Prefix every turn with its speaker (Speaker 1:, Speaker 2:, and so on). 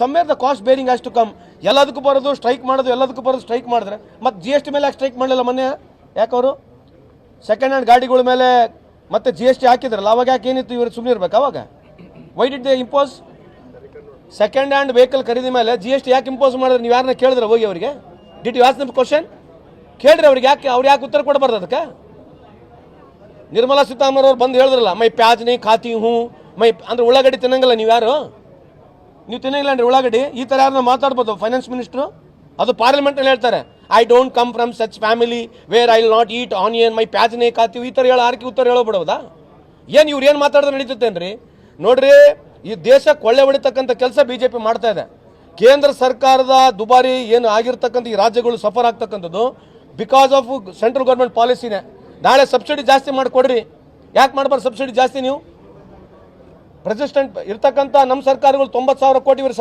Speaker 1: Somewhere the cost bearing as to come ಎಲ್ಲದಕ್ಕೂ ಬರೋದು strike ಮಾಡೋದು, ಎಲ್ಲದಕ್ಕೂ ಬರೋದು ಸ್ಟ್ರೈಕ್ ಮಾಡಿದ್ರೆ. ಮತ್ತು ಜಿ ಎಸ್ ಟಿ ಮೇಲೆ ಯಾಕೆ ಸ್ಟ್ರೈಕ್ ಮಾಡಲಿಲ್ಲ ಮೊನ್ನೆ? ಯಾಕವರು ಸೆಕೆಂಡ್ ಹ್ಯಾಂಡ್ ಗಾಡಿಗಳ ಮೇಲೆ ಮತ್ತೆ ಜಿ ಎಸ್ ಟಿ ಹಾಕಿದ್ರಲ್ಲ, ಅವಾಗ ಯಾಕೆ ಏನಿತ್ತು ಇವರು ಸುಮ್ಮನೆ ಇರಬೇಕು ಅವಾಗ? Why did they impose second hand vehicle ಖರೀದಿ ಮೇಲೆ ಜಿ ಎಸ್ ಟಿ ಯಾಕೆ ಇಂಪೋಸ್ ಮಾಡಿದ್ರೆ? ನೀವು ಯಾರನ್ನ ಕೇಳಿದ್ರೆ ಹೋಗಿ ಅವರಿಗೆ? ಡಿಟ್ ಯು ಆಸ್ ನಮ್ ಕ್ವಶನ್ ಕೇಳಿರಿ ಅವ್ರಿಗೆ ಯಾಕೆ, ಅವ್ರು ಯಾಕೆ ಉತ್ತರ ಕೊಡಬಾರ್ದು ಅದಕ್ಕೆ? ನಿರ್ಮಲಾ ಸೀತಾರಾಮನ್ ಅವ್ರು ಬಂದು ಹೇಳಿದ್ರಲ್ಲ, ಮೈ ಪ್ಯಾಜ್ ನೀ ಖಾತಿ ಹ್ಞೂ ಮೈ, ಅಂದ್ರೆ ಉಳ್ಳಾಗಡ್ಡಿ ತಿನ್ನಂಗಿಲ್ಲ ನೀವು ಯಾರು? ನೀವು ತಿನ್ನಂಗಿಲ್ಲ ಅಂದ್ರೆ ಉಳ್ಳಾಗಡ್ಡಿ, ಈ ಥರ ಯಾರನ್ನ ಮಾತಾಡ್ಬೋದು ಫೈನಾನ್ಸ್ ಮಿನಿಸ್ಟ್ರು ಅದು ಪಾರ್ಲಿಮೆಂಟಲ್ಲಿ ಹೇಳ್ತಾರೆ I don't come from such family where I will not eat onion ಮೈ ಪ್ಯಾಜನೆ ಕಾತೀವಿ? ಈ ಥರ ಹೇಳೋ, ಆರ್ಕೆ ಉತ್ತರ ಹೇಳೋ ಬಿಡೋದಾ ಏನು ಇವ್ರು ಏನು ಮಾತಾಡಿದ್ರೆ ನಡೀತೈತೇನ್ರಿ ನೋಡ್ರಿ, ಈ ದೇಶಕ್ಕೆ ಒಳ್ಳೆ ಹೊಡಿತಕ್ಕಂಥ ಕೆಲಸ ಬಿ ಜೆ ಪಿ ಮಾಡ್ತಾ ಇದೆ. ಕೇಂದ್ರ ಸರ್ಕಾರದ ದುಬಾರಿ ಏನು ಆಗಿರ್ತಕ್ಕಂಥ ಈ ರಾಜ್ಯಗಳು ಸಫರ್ ಆಗ್ತಕ್ಕಂಥದ್ದು ಬಿಕಾಸ್ ಆಫ್ ಸೆಂಟ್ರಲ್ ಗೌರ್ಮೆಂಟ್ ಪಾಲಿಸಿನೇ ನಾಳೆ ಸಬ್ಸಿಡಿ ಜಾಸ್ತಿ ಮಾಡಿಕೊಡ್ರಿ. ಯಾಕೆ ಮಾಡ್ಬಾರ್ದು ಸಬ್ಸಿಡಿ ಜಾಸ್ತಿ ನೀವು? ಪ್ರೆಸಿಡೆಂಟ್ ಇರ್ತಕ್ಕಂಥ ನಮ್ಮ ಸರ್ಕಾರಗಳು ತೊಂಬತ್ತು ಸಾವಿರ ಕೋಟಿ ಇವರು